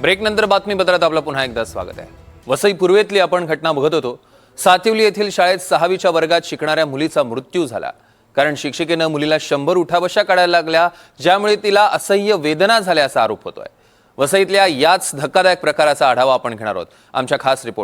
ब्रेकनंतर बातमीपत्रात आपलं पुन्हा एकदा स्वागत आहे. वसई पूर्वेतली आपण घटना बघत होतो. सातिवली येथील शाळेत सहावीच्या वर्गात शिकणाऱ्या मुलीचा मृत्यू झाला. कारण शिक्षिकेनं मुलीला शंभर उठाबशा काढायला लागल्या ज्यामुळे तिला असह्य वेदना झाल्या असा आरोप होतोय. वसईतल्या याच धक्कादायक प्रकाराचा आढावा आपण घेणार आहोत. आमच्या खास रिपोर्ट